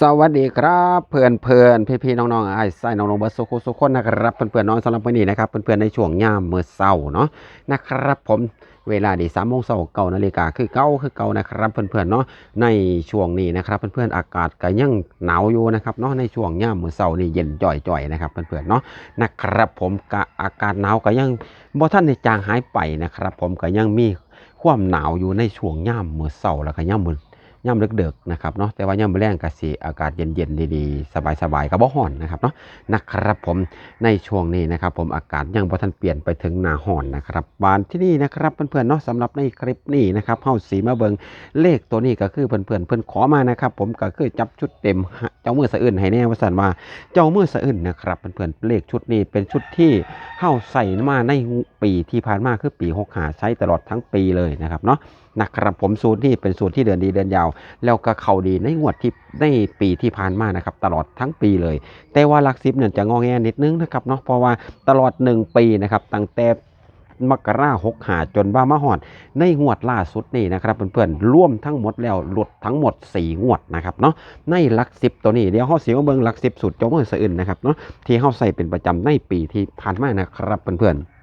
สวัสดีครับเพื่อนเพื่อนพี่พี่ๆน้องๆไอ้ไส้น้องๆเบิร์สุขุสุขคนนะครับเพื่อนเพื่อนน้องสำหรับวันนี้นะครับเพื่อนเพื่อนในช่วงย่ามมื้อเช้าเนาะนะครับผมเวลาดีสามโมงเช้าเก้านาฬิกาคือเก้าคือเก้านะครับเพื่อนเพื่อนเนาะในช่วงนี้นะครับเพื่อนเพื่อนอากาศก็ยังหนาวอยู่นะครับเนาะในช่วงย่ามมื้อเช้านี่เย็นจ่อยๆนะครับเพื่อนเพื่อนเนาะนะครับผมกะอากาศหนาวก็ยังบ่ท่านในจางหายไปนะครับ ผมก็ยังมีความหนาวอยู่ในช่วงย่ามมื้อเช้าแล้วก็ย่ามมื้อ ย่ำเดึกๆนะครับเนาะแต่ว่าย่ำแรงกะสีอากาศเย็นๆดีๆ สบายๆกับบ่ฮ้อนนะครับเนาะนะครับผมในช่วงนี้นะครับ ผมอากาศยังบ่ทันเปลี่ยนไปถึงหน้าฮ้อนนะครับบานที่นี่นะครับเพื่อนๆเนาะสำหรับในคลิปนี้นะครับเฮาสีมาเบิงเลขตัวนี้ก็คือเพื่อนๆเพื่อนขอมานะครับ ผมก็คือจับชุดเต็มเจ้ามือสะอื่นให้แน่ว่าสันว่าเจ้ามือสะอื่นนะครับเพื่อนๆเลขชุดนี้เป็นชุดที่เฮาใส่มาในปีที่ผ่านมาคือปี65ใช้ตลอดทั้งปีเลยนะครับเนาะ นะครับผมสูตรนี้เป็นสูตรที่เดินดีเดินยาว แล้วก็เขาดีในงวดที่ในปีที่ผ่านมานะครับตลอดทั้งปีเลย แต่ว่าหลักสิบเนี่ยจะงอแงนิดนึงนะครับเนาะเพราะว่าตลอด 1 ปีนะครับตั้งแต่มกราหกหาจนบ้ามาหอด ในงวดล่าสุดนี่นะครับเพื่อนๆร่วมทั้งหมดแล้วหลุดทั้งหมด 4 งวดนะครับเนาะในหลักสิบตัวนี้เดี๋ยวเขาเสียมาเบิงหลักสิบสุดเจามือสะอื่นนะครับเนาะที่เขาใส่เป็นประจำในปีที่ผ่านมานะครับเพื่อนๆ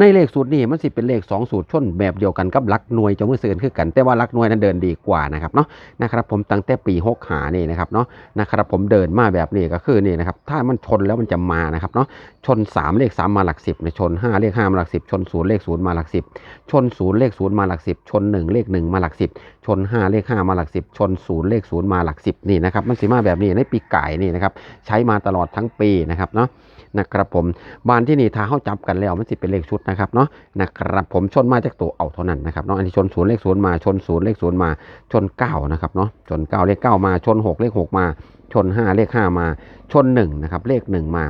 ในเลขสูตรนี้มันสิเป็นเลข2สูตรชนแบบเดียวกันกับหลักหน่วยจะมือเสือนคือกัน แต่ว่าหลักหน่วยนั้นเดินดีกว่านะครับเนาะนะครับผมตั้งแต่ปี6หานี่นะครับเนาะนะครับผมเดินมาแบบนี้ก็คือนี่นะครับถ้ามันชนแล้วมันจะมานะครับเนาะชน 3 เลข 3 มาหลัก10เนี่ยชน 5 เลข 5 มาหลัก10ชน 0 เลข 0 มาหลัก10ชน 0 เลข 0 มาหลัก10ชน 1 เลข 1 มาหลัก10ชน 5 เลข 5 มาหลัก10ชน 0 เลข 0 มาหลัก10นี่นะครับมันสิมาแบบนี้ในปีไก่นี่นะครับใช้มาตลอดทั้งปีนะครับเนาะ นะครับผมบานที่นี่ถ้าเข้าจับกันแล้วมันสิเป็นเลขชุดนะครับเนาะนะครับผมชนมาจากตัวเอาเท่านั้นนะครับเนาะอันนี้ชนศูนย์เลขศูนย์มาชนศูนย์เลขศูนย์มาชนเก้านะครับเนาะชนเก้าเลขเก้ามาชนหกเลขหกมาชนห้าเลขห้ามา ชนหนึ่งนะครับเลขหนึ่งมา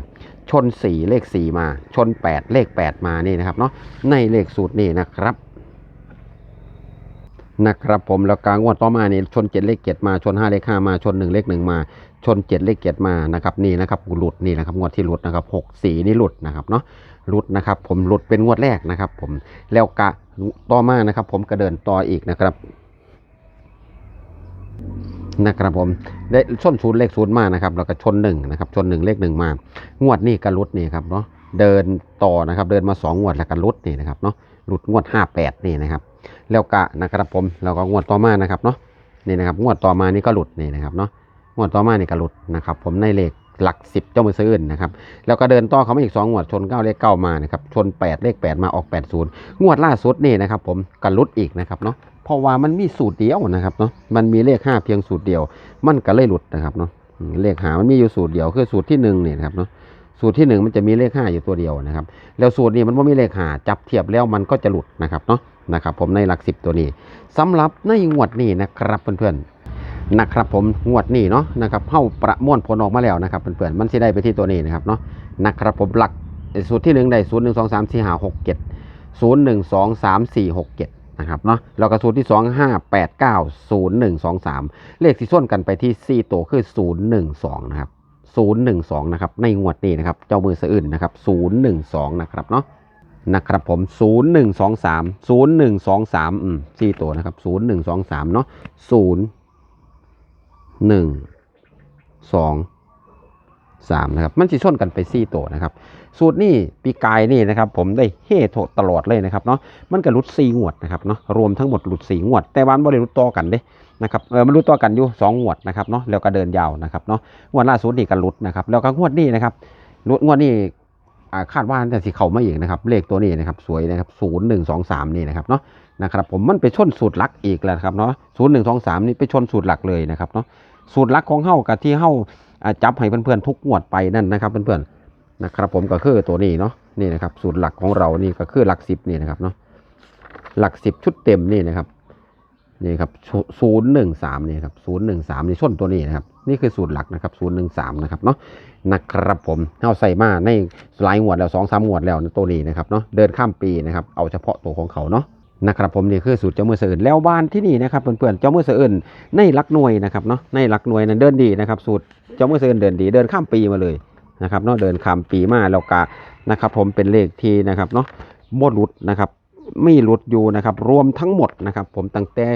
ชนสี่เลขสี่มา ชนแปดเลขแปดมานี่นะครับเนาะในเลขสูตรนี่นะครับนะครับผมแล้วกลางงวดต่อมาเนี่ชนเจ็ดเลขเจ็ดมาชนห้าเลขห้ามาชนหนึ่งเลขหนึ่งมา ชนเจ็ดเลขเจ็ดมานะครับนี่นะครับหลุดนี่นะครับงวดที่หลุดนะครับหกสี่นี่หลุดนะครับเนาะหลุดนะครับ ผมหลุดเป็นงวดแรกนะครับ ผมแล้วกะต่อมานะครับ ผมก็เดินต่ออีกนะครับนะครับผมได้ชนศูนย์เลขศูนย์มานะครับแล้วก็ชนหนึ่งนะครับชนหนึ่งเลขหนึ่งมางวดนี้ก็หลุดนี่ครับเนาะเดินต่อนะครับ เดินมาสองงวดแล้วก็หลุดนี่นะครับเนาะหลุดงวดห้าแปดนี่นะครับ แล้วกะนะครับผมแล้วก็งวดต่อมานะครับเนาะนี่นะครับงวดต่อมานี่ก็หลุดนี่นะครับเนาะ งวดต่อมานี่ก็หลุดนะครับ ผมในเลขหลักสิบเจ้ามือซื้อนนะครับ แล้วก็เดินต่อเขามาอีก2งวดชน9เลข9มานะครับ ชน8เลข8มาออก80งวดล่าสุดนี่นะครับ ผมกันลุดอีกนะครับเนาะเพราะว่ามันมีสูตรเดียวนะครับเนาะมันมีเลข5เพียงสูตรเดียว มันก็เลยหลุดนะครับเนาะเลขหามันมีอยู่สูตรเดียวคือสูตรที่1เนี่ยนะครับเนาะสูตรที่1มันจะมีเลข5อยู่ตัวเดียวนะครับ แล้วสูตรนี้มันไม่มีเลขหาจับเทียบแล้วมันก็จะหลุดนะครับเนาะนะครับ ผมในหลักสิบตัวนี้สำหรับในงวดนี้นะครับเพื่อนๆ นะครับผมงวดนี้เนาะนะครับเข้าประมวลผลออกมาแล้วนะครับเพื่อนๆมันสิได้ไปที่ตัวนี้นะครับเนาะนะครับผมหลักสูตรที่หนึ่งได้ศูนย์หนึ่งสองสามสี่ห้าหกเจ็ดศูนย์หนึ่งสองสามสี่หกเจ็ดนะครับเนาะแล้วก็สูตรที่สองห้าแปดเก้าศูนย์หนึ่งสองสามเลขที่ส่วนกันไปที่สี่ตัวคือศูนย์หนึ่งสองนะครับศูนย์หนึ่งสองนะครับในงวดนี้นะครับเจ้ามือสะอื่นนะครับศูนย์หนึ่งสองนะครับเนาะนะครับผมศูนย์หนึ่งสองสามศูนย์หนึ่งสองสามอืมสี่ตัวนะครับศูนย์หนึ่งสองสามเนาะศูนย์ หนึ่งสองสามนะครับ มันสิชนกันไปสี่ตัวนะครับ สูตรนี้ปีกายนี่นะครับ ผมได้เฮโถตลอดเลยนะครับเนาะมันก็หลุดสี่งวดนะครับเนาะรวมทั้งหมดหลุดสี่งวด แต่วันบ่ได้รุดต่อกันเด้นะครับเออมันหลุดต่อกันอยู่สองงวดนะครับเนาะแล้วก็เดินยาวนะครับเนาะงวดล่าสุดนี่ก็หลุดนะครับ แล้วก็งวดนี้นะครับหลุดงวดนี้คาดว่าจะสิเข้ามาอีกนะครับ เลขตัวนี้นะครับสวยนะครับศูนย์หนึ่งสองสามนี่นะครับเนาะนะครับผมมันไปชนสูตรหลักอีกแล้วครับเนาะศูนย์หนึ่งสองสามนี่ไปชนสูตรหลักเลยนะครับเนาะ สูตรหลักของเฮากับที่เฮาอ่าจับให้เพื่อนๆทุกงวดไปนั่นนะครับเพื่อนๆนะครับ ผมก็คือตัวนี้เนาะนี่นะครับสูตรหลักของเรานี่ก็คือหลักสิบนี่นะครับเนาะหลักสิบชุดเต็มนี่นะครับนี่ครับศูนย์หนึ่งสามนี่ครับศูนย์หนึ่งสามนี่ชนตัวนี้นะครับ นี่คือสูตรหลักนะครับศูนย์หนึ่งสามนะครับเนาะนะครับผมเฮาใส่มาในหลายงวดแล้วสองสามงวดแล้วนะตัวนี้นะครับเนาะเดินข้ามปีนะครับ เอาเฉพาะตัวของเขาเนาะ นะครับผมนี่คือสูตรเจ้ามือเสืออื่นแล้วบ้านที่นี่นะครับเพื่อนๆเจ้ามือเสืออื่นในลักหน่วยนะครับเนาะในลักหน่วยนั้นเดินดีนะครับสูตรเจ้ามือเสืออื่นเดินดีเดินข้ามปีมาเลยนะครับเนาะเดินข้ามปีมาแล้วกะนะครับผมเป็นเลขที่นะครับเนาะบดหลุดนะครับไมีหลุดอยู่นะครับรวมทั้งหมดนะครับผมตั้งแต่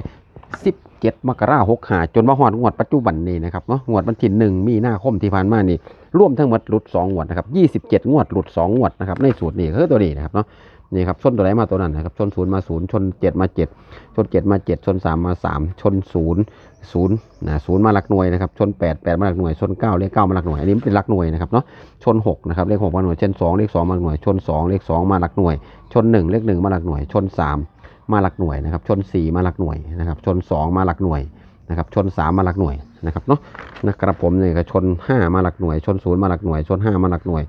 17 มกราคม65จนมาฮอดงวดปัจจุบันนี้นะครับเนาะงวดวันที่1มีหน้าคมที่ผ่านมานี่รวมทั้งหมดหลุด2งวดนะครับ27 งวดหลุด 2 งวดนะครับในสูตรนี้คือตัวนี้นะครับเนาะ นี่ครับชนตัวไหนมาตัวนั้นนะครับชนศูนย์มาศูนย์ชนเจ็ดมาเจ็ดชนเจ็ดมาเจ็ดชนสามมาสามชนศูนย์ศูนย์นะศูนย์มาหลักหน่วยนะครับชนแปดแปดมาหลักหน่วยชนเก้าเลขเก้ามาหลักหน่วยอันนี้เป็นหลักหน่วยนะครับเนาะชนหกนะครับเลขหกมาหน่วยชนสองเลขสองมาหลักหน่วยชนสองเลขสองมาหลักหน่วย ชนหนึ่งเลขหนึ่งมาหลักหน่วย ชนสามมาหลักหน่วยนะครับชนสี่มาหลักหน่วยนะครับชนสองมาหลักหน่วยนะครับชนสามมาหลักหน่วยนะครับเนาะนะครับผมเนี่ยก็ชนห้ามาหลักหน่วย ชนศูนย์มาหลักหน่วย ชนห้ามาหลักหน่วย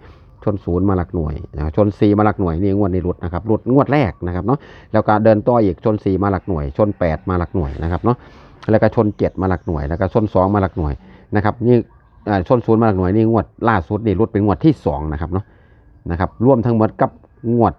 นศูนย์มาหลักหน่วยนะครับชนสี่มาหลักหน่วยนี่งวดนี้หลุดนะครับหลุดงวดแรกนะครับเนาะแล้วก็เดินต่ออีกชนสี่มาหลักหน่วย ชนแปดมาหลักหน่วยนะครับเนาะแล้วก็ชนเจ็ดมาหลักหน่วย แล้วก็ชนสองมาหลักหน่วยนะครับนี่ชนศูนย์มาหลักหน่วยนี่งวดล่าสุดนี่หลุดเป็นงวดที่สองนะครับเนาะนะครับรวมทั้งหมดกับงวด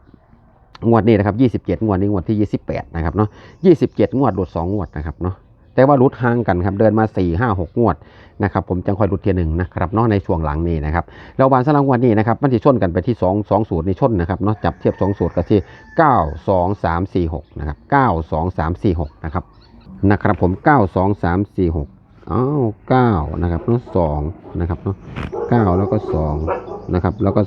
งวดนี้นะครับ 27 งวดนี้งวดที่ 28 นะครับเนาะ 27 งวดหลุด2งวดนะครับเนาะ แต่ว่าหลุดห่างกันครับเดินมา4 5 6งวดนะครับผมจังคอยหลุดเทียหนึ่งนะครับเนาะในช่วงหลังนี้นะครับแล้วบานสลังวันนี้นะครับมันจะชนกันไปที่ 2 2สูตรในชนนะครับเนาะจับเทียบ2สูตรกันที่ 9 2 3 4 6นะครับ9 2 3 4 6นะครับนะครับผม 9 2 3 4 6อ้าว9นะครับเนาะ2นะครับเนาะ9แล้วก็2นะครับแล้วก็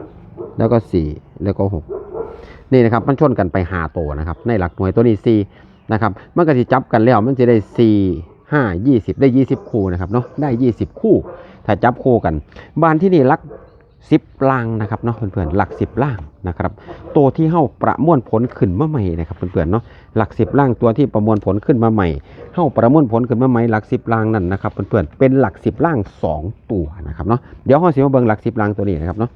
3 แล้วก็ 4 แล้วก็ 6 นี่นะครับมันชนกันไปหาโตวนะครับในหลักหน่วยตัวนี้4 นะครับมันก็จะจับกันแล้วมันจะได้ 4 5 20 ได้ 20 คู่นะครับเนาะได้ 20 คู่ ถ้าจับคู่กัน บ้านที่นี่หลัก 10ล่างนะครับเนาะเพื่อนๆหลัก 10ล่างนะครับตัวที่เฮ้าประมวลผลขึ้นมาใหม่นะครับเพื่อนๆเนาะหลัก 10ล่างตัวที่ประมวลผลขึ้นมาใหม่เฮ้าประมวลผลขึ้นมาใหม่หลัก 10ล่างนั่นนะครับเพื่อนๆเป็นหลัก 10ล่าง 2 ตัวนะครับเนาะเดี๋ยวเฮาสิมาเบิ่งหลัก 10ล่างตัวนี้นะครับเนาะ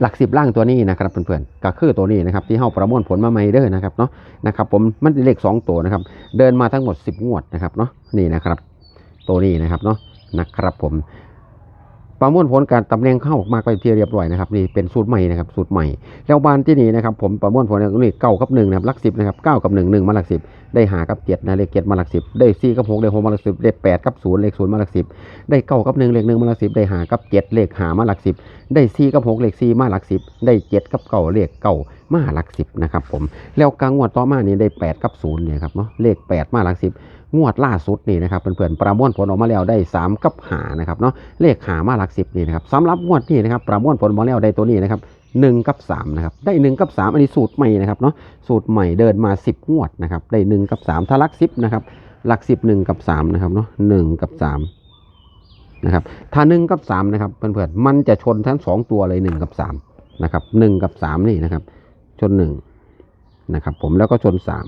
หลักสิบล่างตัวนี้นะครับเพื่อนๆก็คือตัวนี้นะครับที่เฮาประมวลผลมาใหม่เด้อนะครับเนาะนะครับผมมันเป็นเลขสองตัวนะครับเดินมาทั้งหมด 10 งวดนะครับเนาะนี่นะครับตัวนี้นะครับเนาะนะครับผม ประมวลผลการตำแหน่งเข้าออกมาไปที่เรียบร้อยนะครับนี่เป็นสูตรใหม่นะครับสูตรใหม่ แล้วบานที่นี่นะครับผมประมวลผลนี่เก้ากับหนึ่งนะครับหลักสิบนะครับเก้ากับหนึ่งหนึ่งมาหลักสิบได้หากับเจ็ดนะเลขเจ็ดมาหลักสิบได้สี่กับหกได้หกมาหลักสิบได้แปดกับศูนย์เลขศูนย์มาหลักสิบได้เก้ากับหนึ่งเลขหนึ่งมาหลักสิบได้หากับเจ็ดเลขหามาหลักสิบได้สี่กับหกเลขสี่มาหลักสิบได้เจ็ดกับเก้าเลขเก้ามาหลักสิบนะครับผมแล้วกลางวดต่อมานี่ได้แปดกับศูนย์เนี่ยครับเนาะเลขแปดมาหลักสิบ งวดล่าสุดนี่นะครับเพื่อนๆประมวลผลออกมาแล้วได้สามกับหานะครับเนาะเลขหามาหลักสิบนี่นะครับสำหรับงวดนี้นะครับประมวลผลออกมาแล้วได้ตัวนี้นะครับหนึ่งกับสามนะครับได้หนึ่งกับสามอันนี้สูตรใหม่นะครับเนาะสูตรใหม่เดินมาสิบงวดนะครับได้หนึ่งกับสามถ้าลักสิบนะครับหลักสิบหนึ่งกับสามนะครับเนาะหนึ่งกับสามนะครับถ้าหนึ่งกับสามนะครับเพื่อนๆมันจะชนทั้งสองตัวเลยหนึ่งกับสามนะครับหนึ่งกับสามนี่นะครับชนหนึ่งนะครับผมแล้วก็ชนสาม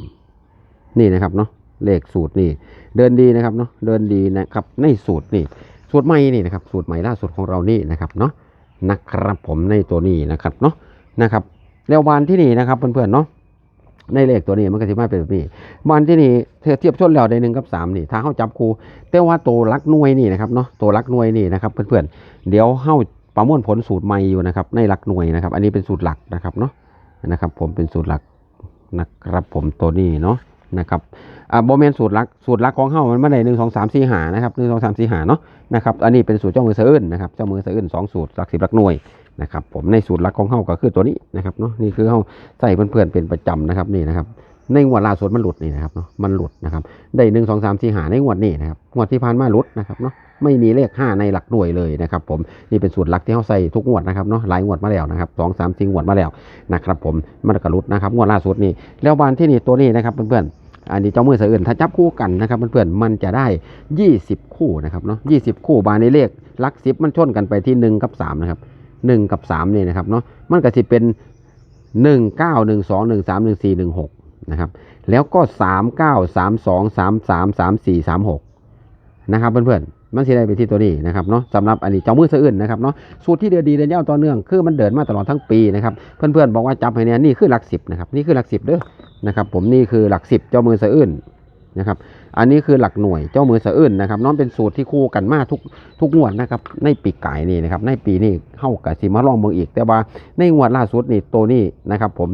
นี่นะครับเนาะ เลขสูตรนี่ เดินดีนะครับเนาะเดินดีนะครับในสูตรนี่สูตรใหม่นี่นะครับสูตรใหม่ล่าสุดของเรานี่นะครับเนาะนะครับผมในตัวนี้นะครับเนาะนะครับแล้ววานที่นี่นะครับเพื่อนๆเนาะในเลขตัวนี้มันก็จะมาเป็นแบบนี้วานที่นี่เทียบชนแล้วได้หนึ่งกับสามนี่ถ้าเข้าจับครูแต่ว่าตัวลักหน่วยนี่นะครับเนาะตัวลักหน่วยนี่นะครับเพื่อนๆเดี๋ยวเฮ้าประมวลผลสูตรใหม่อยู่นะครับในหลักหน่วยนะครับ อันนี้เป็นสูตรหลักนะครับเนาะนะครับ ผมเป็นสูตรหลักนะครับผมตัวนี้เนาะ นะครับอ่าโบเมนสูตรลักสูตรลักของเฮ้ามันม่ได้หนึ่งสองสามสี่หานะครับหนึ่งสองสามสี่หาเนาะนะครับอันนี้เป็นสูตรเจ้ามือเสื่อนนะครับเจ้ามือเสื่อนสองสูตรหลักสิบหลักหน่วยนะครับผมในสูตรลักของเฮ้าก็คือตัวนี้นะครับเนาะนี่คือเฮ้าใส่เพื่อนๆเป็นประจำนะครับนี่นะครับในงวดล่าสุดมันหลุดนี่นะครับเนาะมันหลุดนะครับได้หนึ่งสองสามสี่หาในงวดนี้นะครับงวดที่ผ่านมาหลุดนะครับเนาะ ไม่มีเลขห้าในหลักหน่วยเลยนะครับผมนี่เป็นสูตรหลักที่เขาใส่ทุกงวดนะครับเนาะหลายงวดมาแล้วนะครับสองสามสี่งวดมาแล้วนะครับผมมันก็หลุดนะครับงวดล่าสุดนี่แล้วบานที่นี่ตัวนี้นะครับเพื่อนๆอันนี้เจ้ามือเสืออื่นถ้าจับคู่กันนะครับเพื่อนๆมันจะได้ 20 คู่นะครับเนาะ20คู่บานในเลขลักสิบมันชนกันไปที่ 1 กับ 3 นะครับ 1 กับ3นี่นะครับเนาะมันก็จะเป็น 1 9 1 2 1 3 1 4 1 6นะครับแล้วก็ 3 9 3 2 3 3 3 4 3 6นะครับเพื่อนๆ มันสิได้ไปที่ตัวนี้นะครับเนาะสำหรับอันนี้เจ้ามือสะอื่นนะครับเนาะสูตรที่เดือดดีเดินยาวต่อเนื่องคือมันเดินมาตลอดทั้งปีนะครับเพื่อนๆบอกว่าจับให้เนี่ยนี่คือหลักสิบนะครับนี่คือหลักสิบเด้อนะครับผมนี่คือหลักสิบเจ้ามือสะอื่นนะครับอันนี้คือหลักหน่วยเจ้ามือสะอื่นนะครับน้องเป็นสูตรที่คู่กันมาทุกทุกงวดนะครับในปีกายนี่นะครับในปีนี้เข้ากับสิมาลองเมืองอีก แต่ว่าในงวดล่าสุดนี่ตัวนี้นะครับผม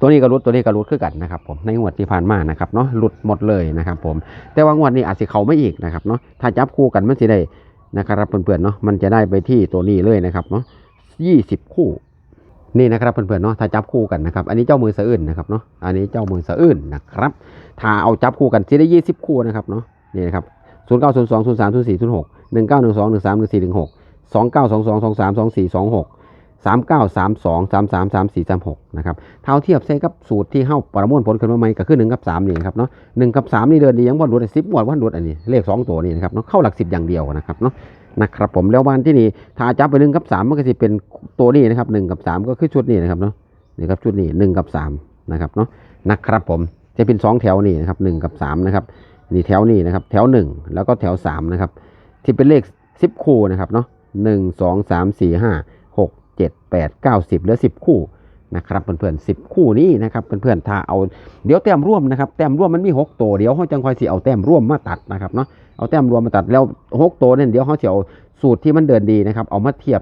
ตัวนี้ก็รุดตัวนี้ก็รุดคือกันนะครับผมในงวดที่ผ่านมานะครับเนาะหลุดหมดเลยนะครับผมแต่ว่างวดนี้อาจจะเขาไม่อีกนะครับเนาะถ้าจับคู่กันมันสิได้นะครับเพื่อนๆเนาะมันจะได้ไปที่ตัวนี้เลยนะครับเนาะยี่สิบคู่นี่นะครับเพื่อนๆเนาะถ้าจับคู่กันนะครับ อันนี้เจ้ามือสะอื่นนะครับเนาะอันนี้เจ้ามือสะอื่นนะครับ ถ้าเอาจับคู่กันสิได้ยี่สิบคู่นะครับเนาะนี่นะครับศูนย์เก้าศูนย์สองศูนย์สามศูนย์สี่ศูนย์หกหนึ่งเก้าหนึ่งสองหนึ่งสามหนึ่งสี่หนึ่งหกสองเก้าสองสองสองสามสองสี่สองหก สามเก้าสามสองสามสามสามสี่สามหกนะครับเท่าเทียบใส่กับสูตรที่เข้าประมวลผลขึ้นมาใหม่ก็คือหนึ่งกับสามนี่ครับเนาะหนึ่งกับสามนี่เดินดียังวันรวดสิบวันวันรวดอันนี้เลขสองตัวนี่นะครับเนาะเข้าหลักสิบอย่างเดียวนะครับเนาะนะครับผมแล้ววันที่นี่ถ้าจับไปหนึ่งกับสามมันก็จะเป็นตัวนี้นะครับหนึ่งกับสามก็คือชุดนี้นะครับเนาะนี่ครับชุดนี้หนึ่งกับสามนะครับเนาะนะครับผมจะเป็นสองแถวนี่นะครับหนึ่งกับสามนะครับนี่แถวนี้นะครับแถวหนึ่งแล้วก็แถวสามนะครับที่เป็นเลขสิบคู่นะครับเนาะหนึ่งสองสามสี่ห้า หกเจ็ดแปดเก้าสิบเหลือสิบคู่นะครับเพื่อนๆสิบคู่นี้นะครับเพื่อนๆถ้าเอาเดี๋ยวแต้มร่วมนะครับแต้มร่วมมันมีหกตัวเดี๋ยวเขาจังคอยสิเอาแต้มร่วมมาตัดนะครับเนาะเอาแต้มรวมมาตัดแล้วหกตัวเนี่ยเดี๋ยวเขาจะเอาสูตรที่มันเดินดีนะครับเอามาเทียบ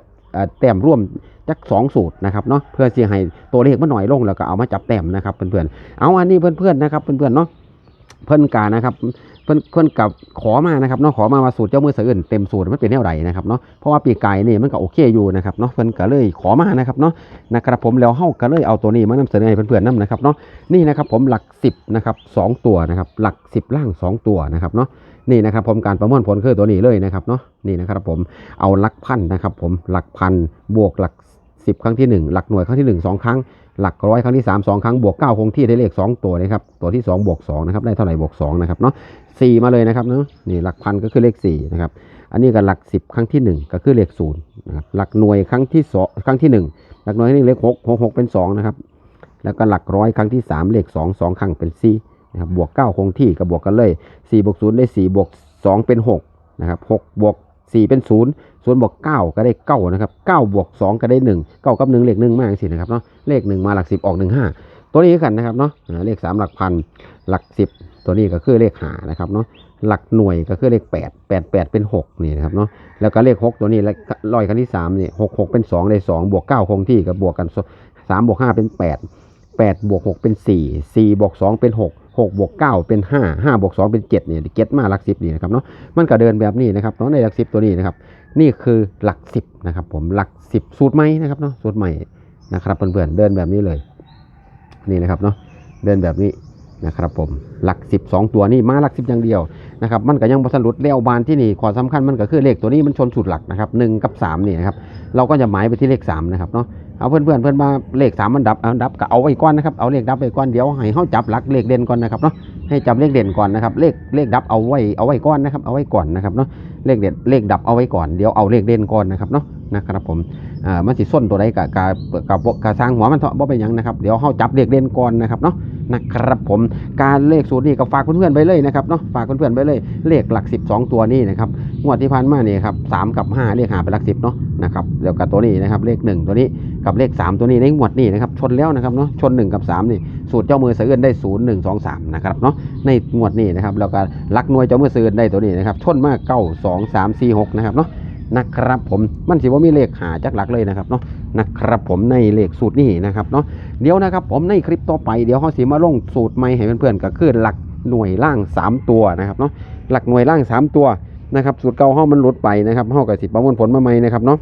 แต้มร่วมจักสองสูตรนะครับเนาะเพื่อที่ให้ตัวเลขมันหน่อยลงแล้วก็เอามาจับแต้มนะครับเพื่อนๆเอาอันนี้เพื่อนๆนะครับเพื่อนๆเนาะ เพื่นกานะครับเพื่นเพื่นกับขอมานะครับเนาะขอมาว่าสูตรเจ้ามือเสืออื่นเต็มสูตรมันเป็นแนวใดนะครับเนาะเพราะว่าปีกไก่นี่มันก็โอเคอยู่นะครับเนาะเพื่นก็เลยขอมานะครับเนาะนะครับผมแล้วเฮาก็เลยเอาตัวนี้มานำเสนอให้เพื่อนๆนํนะครับเนาะนี่นะครับผมหลัก 10นะครับสองตัวนะครับหลัก 10 ล่าง 2 ตัวนะครับเนาะนี่นะครับผมการประมวลผลคือตัวนี้เลยนะครับเนาะนี่นะครับผมเอาหลักพันนะครับผมหลักพันบวกหลัก 10 ครั้งที่ 1 หลักหน่วยครั้งที่ 1 2 ครั้ง หลักร้อยครั้งที่ 3 2 ครั้งบวก 9 คงที่ได้เลข 2 ตัวนะครับ ตัวที่ 2 บวก2นะครับ ได้เท่าไหร่บวก2นะครับเนาะ4มาเลยนะครับเนาะนี่หลักพันก็คือเลข4นะครับ อันนี้ก็หลัก 10 ครั้งที่ 1 ก็คือเลข0นะครับ หลักหน่วยครั้งที่2ครั้งที่ 1 หลักหน่วยที่เลข6 6 6 เป็น 2 นะครับ แล้วก็หลักร้อยครั้งที่ 3 เลข 2 2 ครั้งเป็น4นะครับ บวก 9 คงที่ก็บวกกันเลย4บวก0ได้4บวก2เป็น6นะครับ6บวก 4 เป็น0ส่วนบวก9ก็ได้9นะครับ9บวก2ก็ได้ 1 9กับ1เลข1มากสินะครับเนาะเลข 1 มาหลัก 10 ออก 15 ตัวนี้กันนะครับเนาะเลข 3 หลักพันหลัก 10 ตัวนี้ก็คือเลขหานะครับเนาะหลักหน่วยก็คือเลข 8 8 8 เป็น 6 นี่นะครับเนาะแล้วก็เลข 6 ตัวนี้แล้วร้อยครั้งที่3นี่6 6 เป็น 2 ได้ 2 บวก 9 คงที่ก็บวกกัน 3 บวก 5 เป็น 8 8 บวก 6 เป็น 4 4 บวก 2 เป็น 6 6บวก9เป็น5 5บวก2เป็น7เนี่ยเก็ตมาหลัก10นี่นะครับเนาะมันก็เดินแบบนี้นะครับเนาะในหลัก10ตัวนี้นะครับนี่คือหลัก10นะครับผมหลัก10สูตรใหม่นะครับเนาะสูตรใหม่นะครับเพื่อนๆเดินแบบนี้เลยนี่นะครับเนาะเดินแบบนี้นะครับผมหลัก10 2ตัวนี่มาหลัก 10 อย่างเดียวนะครับมันก็ยังบ่ทันหลุดแล้ยวบานที่นี่ความสำคัญมันก็คือเลขตัวนี้มันชนสูตรหลักนะครับ1กับ3นี่นะครับเราก็จะหมายไปที่เลข3นะครับเนาะเอาเพื่อนเพื่อนเพื่อนมาเลข3มันดับเอาดับก็เอาไว้ก่อนนะครับเอาเลขดับไว้ก่อนเดี๋ยวให้เฮาจับหลักเลขเด่นก่อนนะครับเนาะให้จับเลขเด่นก่อนนะครับเลขเลขดับเอาไว้เอาไว้ก่อนนะครับเอาไว้ก่อนนะครับเนาะเลขเด็ดเลขดับเอาไว้ก่อนเดี๋ยวเอาเลขเด่นก่อนนะครับเนาะนะครับผมอ่ามันสิส้นตัวใดกับกับกับกับสร้างหัวมันเถาะบ่เป็นยังนะครับเดี๋ยวเฮาจับเลขเด่นก่อนนะครับเนาะนะครับผมการเลขสูตรนี้ก็ฝากเพื่อนๆไปเลยนะครับเนาะฝากเพื่อนๆไปเลยเลขหลัก 12 ตัวนี้นะครับงวดที่ผ่านมาเนี่ยครับสามกับ5เลขหาเป็นหลัก10เนาะนะครับแล้วกับตัวนี้นะครับเลข 1 ตัวนี้กับเลข 3 ตัวนี้ในงวดนี้นะครับชนแล้วนะครับเนาะชน 1 กับ 3 นี่สูตรเจ้ามือเสือเอื้อนได้ 0 1 2 3 นะครับเนาะในงวดนี้นะครับแล้วก็ลักหน่วยเจ้ามือเสือเอื้อนได้ตัวนี้นะครับชนมากเก้าสองสามสี่หกนะครับเนาะนะครับผมมันสิว่ามีเลขหาจักหลักเลยนะครับเนาะนะครับผมในเลขสูตรนี้นะครับเนาะเดี๋ยวนะครับผมในคลิปต่อไปเดี๋ยวเขาสิมาลงสูตรใหม่ให้เพื่อนๆก็คือหลักหน่วยล่าง 3 ตัวนะครับเนาะหลักหน่วยล่าง 3 ตัวนะครับสูตรเก่าเฮามันหลุดไปนะครับเฮากับสิประมวลผลมาใหม่นะครับเนาะ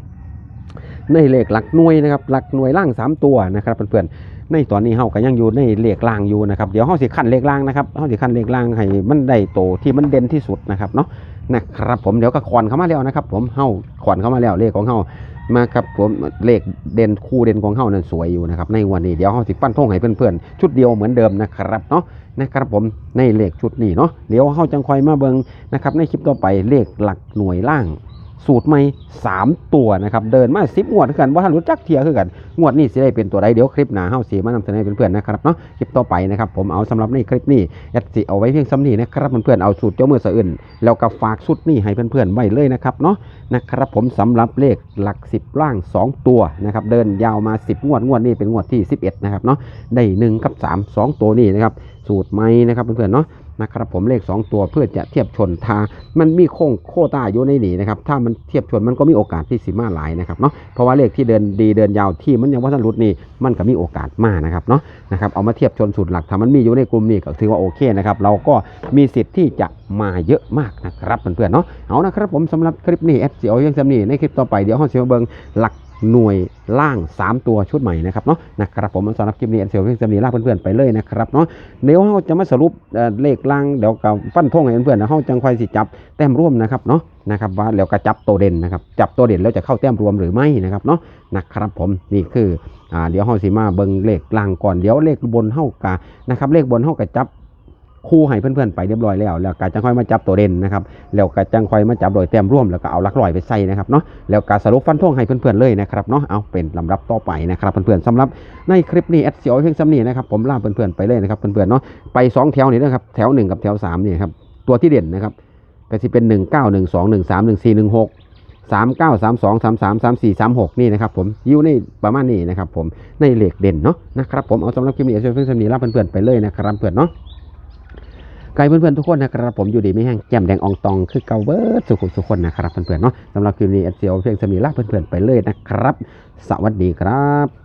ในเลขหลักหน่วยนะครับหลักหน่วยล่าง 3 ตัวนะครับเพื่อนๆในตอนนี้เฮาก็ยังอยู่ในเลขล่างอยู่นะครับเดี๋ยวเฮาสิขั้นเลขล่างนะครับเฮาสิขั้นเลขล่างให้มันได้โตที่มันเด่นที่สุดนะครับเนาะนะครับผมเดี๋ยวก็ขอนเข้ามาแล้วนะครับ ผมเฮาขอนเข้ามาแล้วเลขของเฮามาครับผมเลขเด่นคู่เด่นของเฮานั้นสวยอยู่นะครับในวันนี้เดี๋ยวเฮาสิฟันธงให้เพื่อนๆชุดเดียวเหมือนเดิมนะครับเนาะนะครับผมในเลขชุดนี้เนาะเดี๋ยวเฮาจังคอยมาเบิงนะครับในคลิปต่อไปเลขหลักหน่วยล่าง สูตรใหม่3 ตัวนะครับ เดินมา10งวดคือกันว่าท่านรู้จักเทียคือกัน งวดนี้สิได้เป็นตัวใดเดี๋ยวคลิปหน้าเฮาสิมานำเสนอให้เพื่อนๆนะครับเนาะคลิปต่อไปนะครับผมเอาสำหรับในคลิปนี้แอดสิเอาไว้เพียงซ้ำนี้นะครับเพื่อนๆเอาสูตรเจ้ามือสะอื่นแล้วก็ฝากสุดนี้ให้เพื่อนๆไว้เลยนะครับเนาะนะครับผมสำหรับเลขหลัก 10 ล่าง 2 ตัวนะครับเดินยาวมา 10 งวดงวดนี้เป็นงวดที่ 11นะครับเนาะได้1กับ 3 2 ตัวนี้นะครับสูตรไม่นะครับเพื่อนๆเนาะนะครับผมเลข 2 ตัวเพื่อจะเทียบชนทา มันมีโค้งโคต้าอยู่ในนี้นะครับ ถ้ามันเทียบชนมันก็มีโอกาสที่สิมาหลายนะครับเนาะ เพราะว่าเลขที่เดินดีเดินยาวที่มันยังว่าทันรุดนี่มันก็มีโอกาสมากนะครับเนาะนะครับเอามาเทียบชนสูตรหลักถ้ามันมีอยู่ในกลุ่มนี้ก็ถือว่าโอเคนะครับเราก็มีสิทธิ์ที่จะมาเยอะมากนะครับเพื่อนๆเนาะเอานะครับผมสำหรับคลิปนี้แอดเสียวยังจำนี่ในคลิปต่อไปเดี๋ยวห้องเสียวเบิงหลัก หน่วยล่าง 3 ตัวชุดใหม่นะครับเนาะนะครับผมสำหรับคลิปนี้เอ็นเซียวเพื่อนสำนีลาเพื่อนๆไปเลยนะครับเนาะเดี๋ยวเราจะมาสรุปเลขล่างเดี๋ยวกับฟันธงให้เพื่อนๆนะเราจังค่อยสิจับแต้มร่วมนะครับเนาะนะครับว่าแล้วก็จับตัวเด่นนะครับจับตัวเด่นแล้วจะเข้าแต้มรวมหรือไม่นะครับเนาะนะครับผมนี่คืออ่าเดี๋ยวเฮาสิมาเบิ่งเลขล่างก่อนเดี๋ยวเลขบนเฮากะนะครับเลขบนเฮากะจับ คู่ให้เพื่อนๆไปเรียบร้อยแล้วแล้วก็จังค่อยมาจับตัวเด่นนะครับแล้วก็จังค่อยมาจับโดยแต้มร่วมแล้วก็เอาลักร้อยไปใส่นะครับเนาะแล้วกาสรุปฟันธงให้เพื่อนๆเลยนะครับเนาะเอาเป็นลำดับต่อไปนะครับเพื่อนๆสำหรับในคลิปนี้แอดเสียวเพียงซ้ำนี้นะครับผมลาเพื่อนๆไปเลยนะครับเพื่อนๆเนาะไปสองแถวนี่นะครับแถวหนึ่งกับแถวสามนี่ครับตัวที่เด่นนะครับก็จะเป็นหนึ่งเก้าหนึ่งสองหนึ่งสามหนึ่งสี่หนึ่งหกสามเก้าสามสองสามสามสามสี่สามหกนี่นะครับผมอยู่ในประมาณนี้นะครับผมในเหลขเด่นเนาะนะครับผมเอาสำหรับคลิปนี้แอดเสียวเพียงซ้ำนี้ลาเพื่อนๆไปเลยนะครับเพื่อนเนาะ กลเพื่อนๆทุกคนนะครับผมอยู่ดีไม่แห้งแจ่มแดงอองตองคือเกาเบิร์ดสุขุมสุขคนนะครับเพื่อนๆเนาะสำหรับคลิปนี้เอเซียวเพียงสมีลาเพื่อนๆไปเลยนะครับ สวัสดีครับ